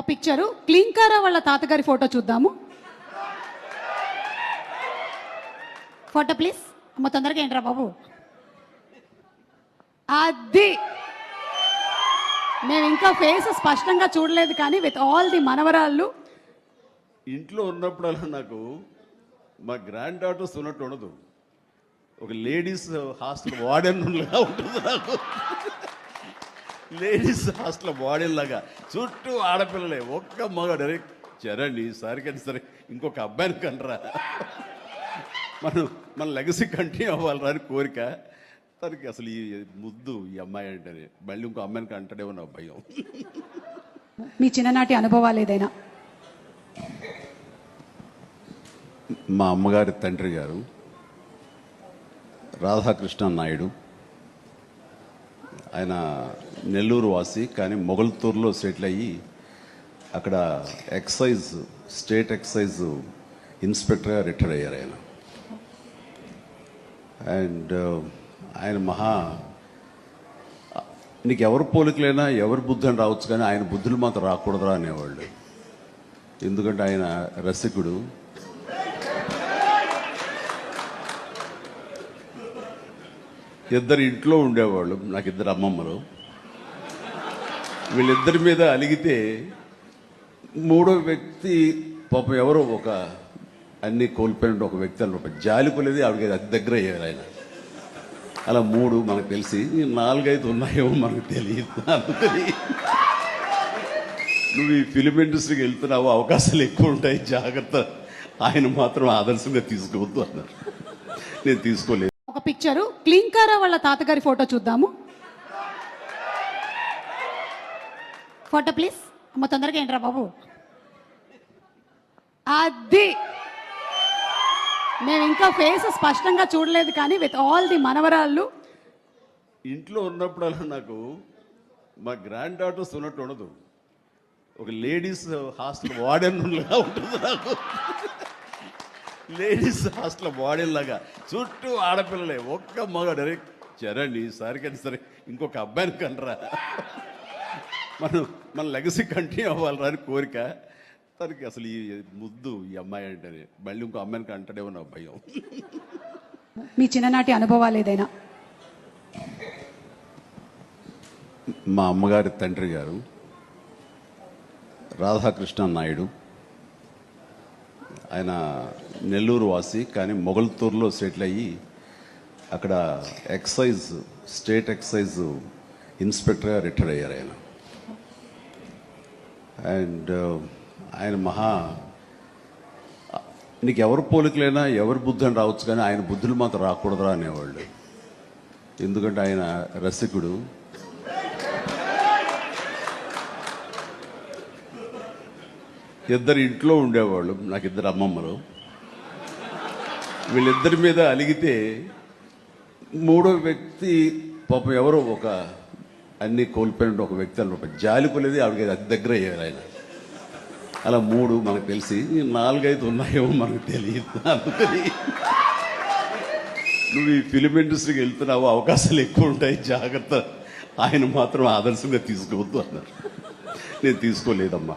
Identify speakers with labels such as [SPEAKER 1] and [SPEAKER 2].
[SPEAKER 1] ఒక పిక్చరు క్లింకారా వాళ్ళ తాతగారి ఫోటో చూద్దాము. ఫోటో ప్లీజ్ అమ్మ తొందరగా ఏంట్రా బాబు? అది. మేము ఇంకా ఫేస్ స్పష్టంగా చూడలేదు కానీ విత్ ఆల్ ది మనవరాళ్ళు.
[SPEAKER 2] ఇంట్లో ఉన్నప్పుడల్లా నాకు మా గ్రాండ్ డాటర్స్ ఉన్నట్టు ఉండదు. ఒక లేడీస్ హాస్టల్ వార్డెన్ ఉంటుంది నాకు. లేడీస్ హాస్టల్ వార్డెన్ లాగా చుట్టూ ఆడపిల్లలే. ఒక్క మగాడు అరే చరండి ఈసారి కానీ సరే ఇంకొక అబ్బాయిని కనరా. మనం మన లెగసీ కంటిన్యూ అవ్వాలరా అని కోరిక. తనకి అసలు ఈ ముద్దు ఈ అమ్మాయి అంటేనే. మళ్ళీ ఇంకో అమ్మాయిని కంటాడేమో నా భయం.
[SPEAKER 1] మీ చిన్ననాటి అనుభవాలు ఏదైనా?
[SPEAKER 2] మా అమ్మగారి తండ్రి గారు రాధాకృష్ణ నాయుడు ఆయన నెల్లూరు వాసి కానీ మొగల్తూరులో సెటిల్ అయ్యి అక్కడ ఎక్సైజ్ స్టేట్ ఎక్సైజ్ ఇన్స్పెక్టర్గా రిటైర్ అయ్యారు ఆయన. అండ్ ఆయన మహా నీకు ఎవరు పోలికలైనా ఎవరి బుద్ధి అని రావచ్చు కానీ ఆయన బుద్ధులు మాత్రం రాకూడదురా అనేవాళ్ళు. ఎందుకంటే ఆయన రసికుడు. ఇద్దరు ఇంట్లో ఉండేవాళ్ళు నాకు ఇద్దరు అమ్మమ్మలు. వీళ్ళిద్దరి మీద అలిగితే మూడో వ్యక్తి పాపం ఎవరో ఒక అన్ని కోల్పోయిన ఒక వ్యక్తి అని ఒక జాలి కొలేది ఆవిడకి అతి దగ్గర అయ్యారు ఆయన. అలా మూడు మనకు తెలిసి నాలుగైదు ఉన్నాయేమో మనకు తెలియదు అందుకని నువ్వు ఈ ఫిలిం ఇండస్ట్రీకి వెళ్తున్నావు అవకాశాలు ఎక్కువ ఉంటాయి జాగ్రత్త. ఆయన మాత్రం ఆదర్శంగా తీసుకోవద్దు అన్నారు. నేను తీసుకోలేదు.
[SPEAKER 1] ఒక పిక్చరు క్లింకారా వాళ్ళ తాతగారి ఫోటో చూద్దాము. ఫోటో ప్లీజ్ అమ్మ తొందరగా ఏంట్రా బాబు? అది. మేము ఇంకా ఫేస్ స్పష్టంగా చూడలేదు కానీ విత్ ఆల్ ది మనవరాళ్ళు.
[SPEAKER 2] ఇంట్లో ఉన్నప్పుడల్లా నాకు మా గ్రాండ్ డాటర్స్ ఉన్నట్టు ఉండదు. ఒక లేడీస్ హాస్టల్ వార్డెన్ ఉంటుంది నాకు. లేడీస్ హాస్టల్ వార్డెన్ లాగా. చుట్టూ ఆడపిల్లలే. ఒక్క మగాడు. అరే చరండి ఈసారి కానీ సరే ఇంకొక అబ్బాయిని కనరా. మనం మన లెగసీ కంటిన్యూ అవ్వాలరా అని కోరిక. తనకి అసలు ఈ ముద్దు ఈ అమ్మాయి అంటేనే మళ్ళీ ఇంకో అమ్మాయిని కంటాడేమో నా భయం.
[SPEAKER 1] మీ చిన్ననాటి అనుభవాలు ఏదైనా?
[SPEAKER 2] మా అమ్మగారి తండ్రి గారు రాధాకృష్ణ నాయుడు. ఆయన నెల్లూరు వాసి కానీ మొగల్తూరులో సెటిల్ అయ్యి అక్కడ ఎక్సైజ్ స్టేట్ ఎక్సైజ్ ఇన్స్పెక్టర్గా రిటైర్ అయ్యారు ఆయన. అండ్ ఆయన మహా నీకు ఎవరు పోలికలైనా ఎవరి బుద్ధి అని రావచ్చు కానీ ఆయన బుద్ధులు మాత్రం రాకూడదురా అనేవాళ్ళు. ఎందుకంటే ఆయన రసికుడు. ఇద్దరు ఇంట్లో ఉండేవాళ్ళు నాకు ఇద్దరు అమ్మమ్మలు. వీళ్ళిద్దరి మీద అలిగితే మూడో వ్యక్తి పాపం ఎవరో ఒక అన్ని కోల్పోయిన ఒక వ్యక్తి అని ఒక జాలి కొలేది ఆవిడకి అతి దగ్గర అయ్యారు ఆయన. అలా మూడు మనకు తెలిసి నాలుగైదు ఉన్నాయేమో మనకు తెలియదు అందుకని. నువ్వు ఈ ఫిలిం ఇండస్ట్రీకి వెళ్తున్నావు అవకాశాలు ఎక్కువ ఉంటాయి జాగ్రత్త. ఆయన మాత్రం ఆదర్శంగా తీసుకోవద్దు అన్నారు. నేను తీసుకోలేదమ్మా.